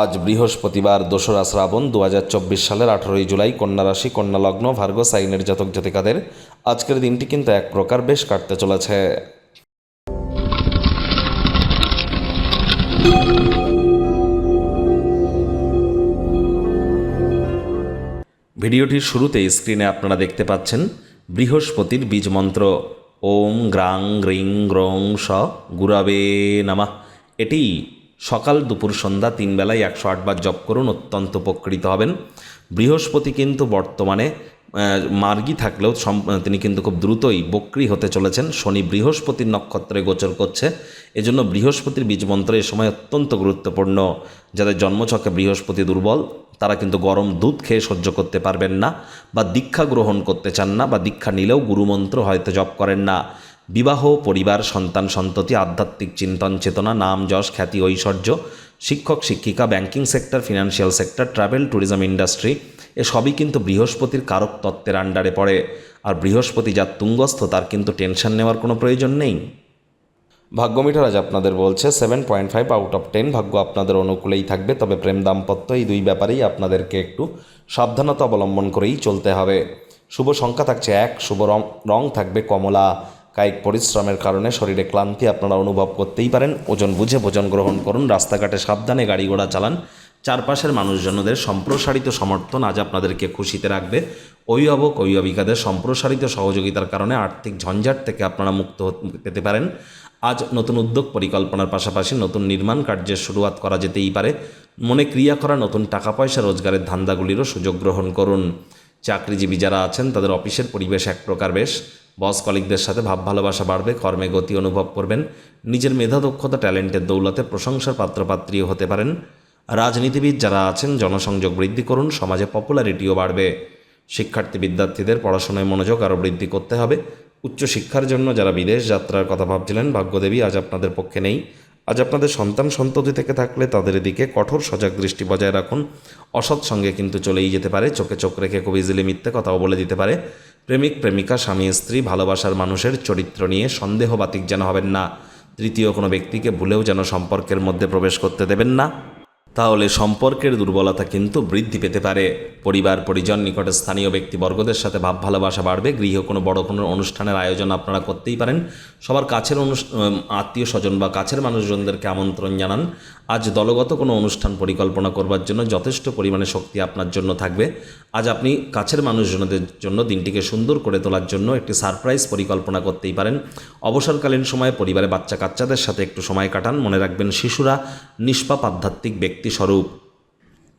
আজ বৃহস্পতিবার দোসরা শ্রাবণ দু হাজার চব্বিশ সালের আঠারোই জুলাই কন্যা রাশি, কন্যা লগ্ন, ভার্গ, সাইনের জাতক জাতিকাদের আজকের দিনটি কিন্তু এক প্রকার বেশ কাটতে চলেছে। ভিডিওটির শুরুতেই স্ক্রিনে আপনারা দেখতে পাচ্ছেন বৃহস্পতির বীজ মন্ত্র। ওম গ্রাং, গ্রিং, গ্রং, স, গুরাবে, নামা। এটি সকাল দুপুর সন্ধ্যা তিন বেলায় একশো আটবার জপ করুন, অত্যন্ত উপকৃত হবেন। বৃহস্পতি কিন্তু বর্তমানে মার্গী থাকলেও তিনি কিন্তু খুব দ্রুতই বক্রি হতে চলেছেন। শনি বৃহস্পতির নক্ষত্রে গোচর করছে। এজন্য বৃহস্পতির বীজমন্ত্র এ সময় অত্যন্ত গুরুত্বপূর্ণ। যাদের জন্মছকে বৃহস্পতি দুর্বল, তারা কিন্তু গরম দুধ খেয়ে সহ্য করতে পারবেন না বা দীক্ষা গ্রহণ করতে চান না বা দীক্ষা নিলেও গুরুমন্ত্র হয়তো জপ করেন না। বিবাহ, পরিবার, সন্তান, সন্ততি, আধ্যাত্মিক চিন্তন, চেতনা, নাম, যশ, খ্যাতি, ঐশ্বর্য, শিক্ষক, শিক্ষিকা banking sector financial sector travel tourism industry এসবই কিন্তু বৃহস্পতির কারক তত্ত্বের আন্ডারে পড়ে। আর বৃহস্পতি যার তুঙ্গস্থ, তার কিন্তু টেনশন নেওয়ার কোনো প্রয়োজন নেই। ভাগ্যমিটার আজ আপনাদের বলছে seven point five out of ten ভাগ্য আপনাদের অনুকূলেই থাকবে, তবে প্রেম দাম্পত্য এই দুই ব্যাপারেই আপনাদেরকে একটু সাবধানতা অবলম্বন করেই চলতে হবে। শুভ সংখ্যা থাকছে এক, শুভ রং রং থাকবে কমলা। কায়িক পরিশ্রমের কারণে শরীরে ক্লান্তি আপনারা অনুভব করতেই পারেন। ওজন বুঝে ভোজন গ্রহণ করুন, রাস্তাঘাটে সাবধানে গাড়ি ঘোড়া চালান। চারপাশের মানুষজনদের সম্প্রসারিত সমর্থন আজ আপনাদেরকে খুশিতে রাখবে। অভিভাবক, অভিভাবিকাদের সম্প্রসারিত সহযোগিতার কারণে আর্থিক ঝঞ্ঝাট থেকে আপনারা মুক্ত পেতে পারেন। আজ নতুন উদ্যোগ পরিকল্পনার পাশাপাশি নতুন নির্মাণ কার্যের শুরুয়াত করা যেতেই পারে। মনে ক্রিয়া করা নতুন টাকা পয়সা রোজগারের ধান্দাগুলিরও সুযোগ গ্রহণ করুন। চাকরিজীবী যারা আছেন, তাদের অফিসের পরিবেশ এক প্রকার বেশ। বস কলিকদের সাথে ভাব ভালোবাসা বাড়বে, কর্মে গতি অনুভব করবেন, নিজের মেধা, দক্ষতা, ট্যালেন্টের দৌলতে প্রশংসার পাত্রপাত্রীও হতে পারেন। রাজনীতিবিদ যারা আছেন, জনসংযোগ বৃদ্ধি করুন, সমাজে পপুলারিটিও বাড়বে। শিক্ষার্থী বিদ্যার্থীদের পড়াশোনায় মনোযোগ আরও বৃদ্ধি করতে হবে। উচ্চশিক্ষার জন্য যারা বিদেশ যাত্রার কথা ভাবছিলেন, ভাগ্যদেবী আজ আপনাদের পক্ষে নেই। আজ আপনাদের সন্তান সন্ততি থেকে থাকলে তাদের দিকে কঠোর সজাগ দৃষ্টি বজায় রাখুন। অসৎ সঙ্গে কিন্তু চলেই যেতে পারে, চোখে চোখ রেখে খুব ইজিলি মিথ্যে কথাও বলে দিতে পারে। প্রেমিক, প্রেমিকা, স্বামী, স্ত্রী, ভালোবাসার মানুষের চরিত্র নিয়ে সন্দেহবাতিক যেন হবেন না। তৃতীয় কোনো ব্যক্তিকে ভুলেও যেন সম্পর্কের মধ্যে প্রবেশ করতে দেবেন না। তাহলে সম্পর্কের দুর্বলতা কিন্তু বৃদ্ধি পেতে পারে। পরিবার, পরিজন, নিকটে স্থানীয় ব্যক্তিবর্গদের সাথে ভাব ভালোবাসা বাড়বে। গৃহ কোনো বড় কোনো অনুষ্ঠানের আয়োজন আপনারা করতেই পারেন। সবার কাছের আত্মীয় স্বজন বা কাছের মানুষজনদেরকে আমন্ত্রণ জানান। আজ দলগত কোনো অনুষ্ঠান পরিকল্পনা করবার জন্য যথেষ্ট পরিমাণে শক্তি আপনার জন্য থাকবে। আজ আপনি কাছের মানুষজনদের জন্য দিনটিকে সুন্দর করে তোলার জন্য একটি সারপ্রাইজ পরিকল্পনা করতেই পারেন। অবসরকালীন সময়ে পরিবারে বাচ্চা কাচ্চাদের সাথে একটু সময় কাটান। মনে রাখবেন, শিশুরা নিষ্পাপ, আধ্যাত্মিক ব্যক্তি স্বরূপ